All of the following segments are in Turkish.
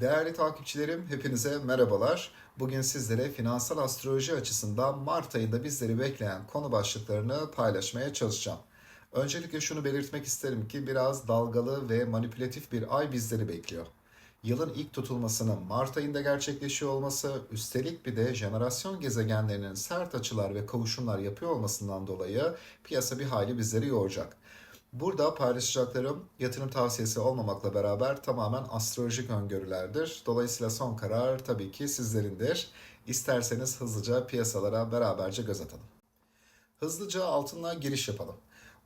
Değerli takipçilerim, hepinize merhabalar. Bugün sizlere finansal astroloji açısından Mart ayında bizleri bekleyen konu başlıklarını paylaşmaya çalışacağım. Öncelikle şunu belirtmek isterim ki biraz dalgalı ve manipülatif bir ay bizleri bekliyor. Yılın ilk tutulmasının Mart ayında gerçekleşiyor olması, üstelik bir de jenerasyon gezegenlerinin sert açılar ve kavuşumlar yapıyor olmasından dolayı piyasa bir hayli bizleri yoracak. Burada paylaşacaklarım yatırım tavsiyesi olmamakla beraber tamamen astrolojik öngörülerdir. Dolayısıyla son karar tabii ki sizlerindir. İsterseniz hızlıca piyasalara beraberce göz atalım. Hızlıca altınla giriş yapalım.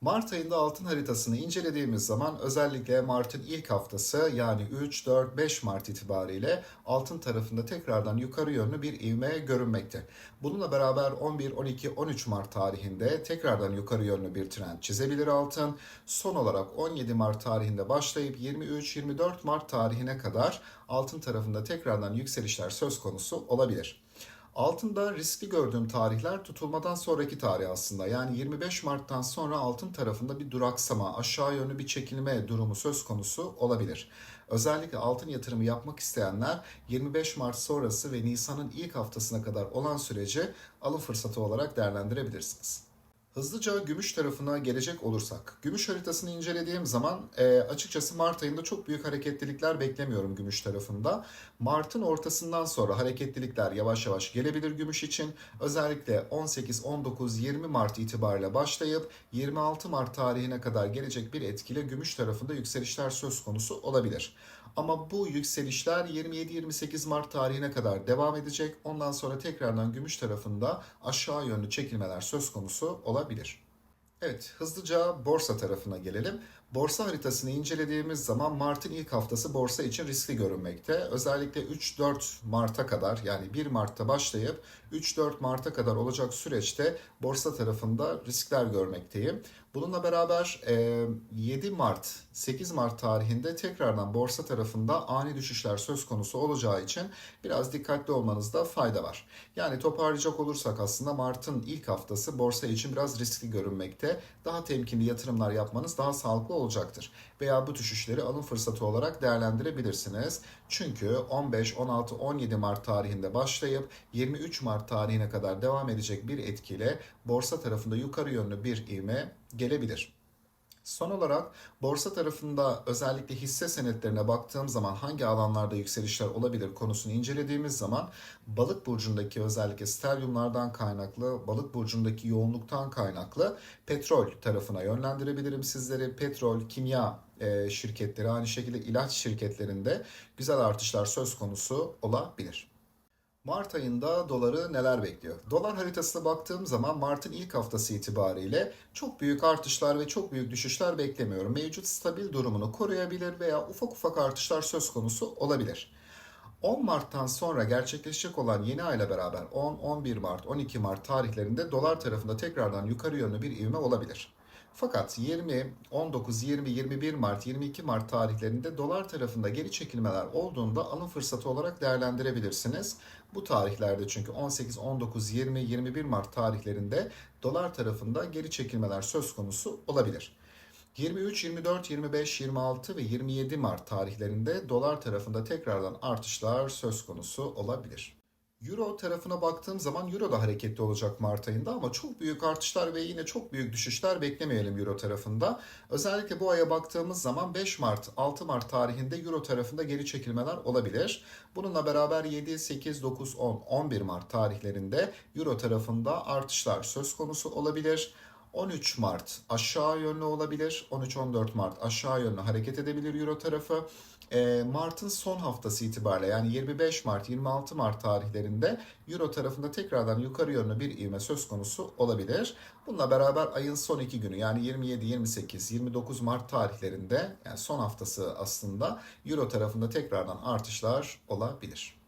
Mart ayında altın haritasını incelediğimiz zaman özellikle Mart'ın ilk haftası yani 3, 4, 5 Mart itibariyle altın tarafında tekrardan yukarı yönlü bir ivme görünmekte. Bununla beraber 11, 12, 13 Mart tarihinde tekrardan yukarı yönlü bir trend çizebilir altın. Son olarak 17 Mart tarihinde başlayıp 23, 24 Mart tarihine kadar altın tarafında tekrardan yükselişler söz konusu olabilir. Altında riskli gördüğüm tarihler tutulmadan sonraki tarih aslında. Yani 25 Mart'tan sonra altın tarafında bir duraksama, aşağı yönlü bir çekilme durumu söz konusu olabilir. Özellikle altın yatırımı yapmak isteyenler 25 Mart sonrası ve Nisan'ın ilk haftasına kadar olan süreci alım fırsatı olarak değerlendirebilirsiniz. Hızlıca gümüş tarafına gelecek olursak, gümüş haritasını incelediğim zaman e, açıkçası Mart ayında çok büyük hareketlilikler beklemiyorum gümüş tarafında. Mart'ın ortasından sonra hareketlilikler yavaş yavaş gelebilir gümüş için. Özellikle 18, 19, 20 Mart itibariyle başlayıp 26 Mart tarihine kadar gelecek bir etkile gümüş tarafında yükselişler söz konusu olabilir. Ama bu yükselişler 27-28 Mart tarihine kadar devam edecek. Ondan sonra tekrardan gümüş tarafında aşağı yönlü çekilmeler söz konusu olabilir. Evet, hızlıca borsa tarafına gelelim. Borsa haritasını incelediğimiz zaman Mart'ın ilk haftası borsa için riskli görünmekte. Özellikle 3-4 Mart'a kadar yani 1 Mart'ta başlayıp 3-4 Mart'a kadar olacak süreçte borsa tarafında riskler görmekteyim. Bununla beraber 7 Mart, 8 Mart tarihinde tekrardan borsa tarafında ani düşüşler söz konusu olacağı için biraz dikkatli olmanızda fayda var. Yani toparlayacak olursak aslında Mart'ın ilk haftası borsa için biraz riskli görünmekte. Daha temkinli yatırımlar yapmanız daha sağlıklı olacaktır. Veya bu düşüşleri alım fırsatı olarak değerlendirebilirsiniz. Çünkü 15, 16, 17 Mart tarihinde başlayıp 23 Mart tarihine kadar devam edecek bir etkiyle borsa tarafında yukarı yönlü bir ivme gelebilir. Son olarak borsa tarafında özellikle hisse senetlerine baktığım zaman hangi alanlarda yükselişler olabilir konusunu incelediğimiz zaman balık burcundaki özellikle steryumlardan kaynaklı, balık burcundaki yoğunluktan kaynaklı petrol tarafına yönlendirebilirim sizleri. Petrol, kimya e, şirketleri aynı şekilde ilaç şirketlerinde güzel artışlar söz konusu olabilir. Mart ayında doları neler bekliyor? Dolar haritasına baktığım zaman Mart'ın ilk haftası itibariyle çok büyük artışlar ve çok büyük düşüşler beklemiyorum. Mevcut stabil durumunu koruyabilir veya ufak ufak artışlar söz konusu olabilir. 10 Mart'tan sonra gerçekleşecek olan yeni ayla beraber 10, 11 Mart, 12 Mart tarihlerinde dolar tarafında tekrardan yukarı yönlü bir ivme olabilir. Fakat 20, 19, 20, 21 Mart, 22 Mart tarihlerinde dolar tarafında geri çekilmeler olduğunda alım fırsatı olarak değerlendirebilirsiniz. Bu tarihlerde çünkü 18, 19, 20, 21 Mart tarihlerinde dolar tarafında geri çekilmeler söz konusu olabilir. 23, 24, 25, 26 ve 27 Mart tarihlerinde dolar tarafında tekrardan artışlar söz konusu olabilir. Euro tarafına baktığım zaman Euro da hareketli olacak Mart ayında ama çok büyük artışlar ve yine çok büyük düşüşler beklemeyelim Euro tarafında. Özellikle bu aya baktığımız zaman 5 Mart, 6 Mart tarihinde Euro tarafında geri çekilmeler olabilir. Bununla beraber 7, 8, 9, 10, 11 Mart tarihlerinde Euro tarafında artışlar söz konusu olabilir. 13 Mart aşağı yönlü olabilir. 13-14 Mart aşağı yönlü hareket edebilir Euro tarafı. E, Mart'ın son haftası itibariyle yani 25 Mart 26 Mart tarihlerinde Euro tarafında tekrardan yukarı yönlü bir ivme söz konusu olabilir. Bununla beraber ayın son iki günü yani 27, 28, 29 Mart tarihlerinde yani son haftası aslında Euro tarafında tekrardan artışlar olabilir.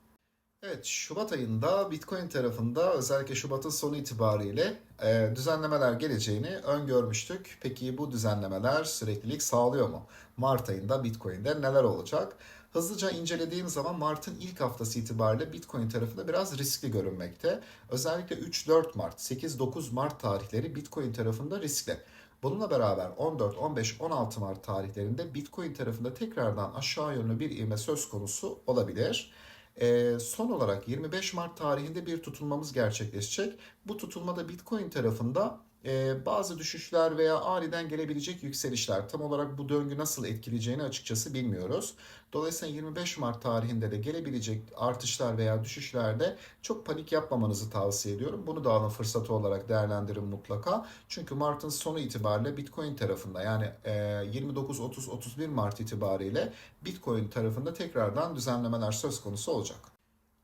Evet, Şubat ayında Bitcoin tarafında özellikle Şubat'ın sonu itibariyle e, düzenlemeler geleceğini öngörmüştük. Peki bu düzenlemeler süreklilik sağlıyor mu? Mart ayında Bitcoin'de neler olacak? Hızlıca incelediğim zaman Mart'ın ilk haftası itibariyle Bitcoin tarafında biraz riskli görünmekte. Özellikle 3-4 Mart, 8-9 Mart tarihleri Bitcoin tarafında riskli. Bununla beraber 14, 15, 16 Mart tarihlerinde Bitcoin tarafında tekrardan aşağı yönlü bir ivme söz konusu olabilir. Ee, son olarak 25 Mart tarihinde bir tutulmamız gerçekleşecek. Bu tutulmada Bitcoin tarafında e, bazı düşüşler veya aniden gelebilecek yükselişler tam olarak bu döngü nasıl etkileyeceğini açıkçası bilmiyoruz. Dolayısıyla 25 Mart tarihinde de gelebilecek artışlar veya düşüşlerde çok panik yapmamanızı tavsiye ediyorum. Bunu da alın fırsatı olarak değerlendirin mutlaka. Çünkü Mart'ın sonu itibariyle Bitcoin tarafında yani e, 29, 30, 31 Mart itibariyle Bitcoin tarafında tekrardan düzenlemeler söz konusu olacak.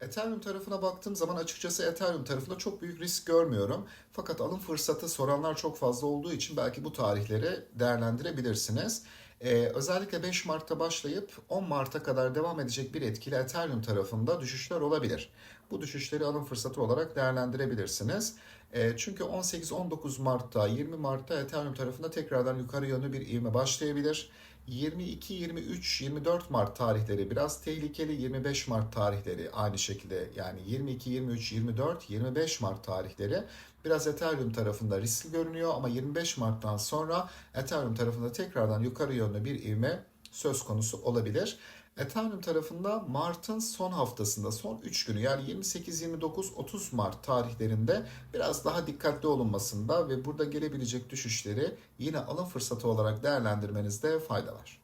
Ethereum tarafına baktığım zaman açıkçası Ethereum tarafında çok büyük risk görmüyorum. Fakat alım fırsatı soranlar çok fazla olduğu için belki bu tarihleri değerlendirebilirsiniz. Ee, özellikle 5 Mart'ta başlayıp 10 Mart'a kadar devam edecek bir etkili Ethereum tarafında düşüşler olabilir. Bu düşüşleri alım fırsatı olarak değerlendirebilirsiniz. Ee, çünkü 18-19 Mart'ta, 20 Mart'ta Ethereum tarafında tekrardan yukarı yönlü bir ivme başlayabilir. 22, 23, 24 Mart tarihleri biraz tehlikeli. 25 Mart tarihleri aynı şekilde yani 22, 23, 24, 25 Mart tarihleri biraz Ethereum tarafında riskli görünüyor ama 25 Mart'tan sonra Ethereum tarafında tekrardan yukarı yönlü bir ivme söz konusu olabilir. Ethereum tarafında Mart'ın son haftasında son 3 günü yani 28, 29, 30 Mart tarihlerinde biraz daha dikkatli olunmasında ve burada gelebilecek düşüşleri yine alım fırsatı olarak değerlendirmenizde fayda var.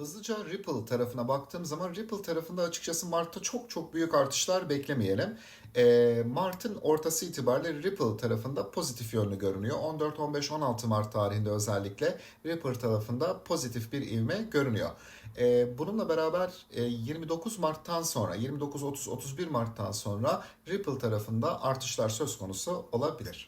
Hızlıca Ripple tarafına baktığım zaman Ripple tarafında açıkçası Mart'ta çok çok büyük artışlar beklemeyelim. Ee, Mart'ın ortası itibariyle Ripple tarafında pozitif yönlü görünüyor. 14, 15, 16 Mart tarihinde özellikle Ripple tarafında pozitif bir ivme görünüyor. Ee, bununla beraber e, 29 Mart'tan sonra 29, 30, 31 Mart'tan sonra Ripple tarafında artışlar söz konusu olabilir.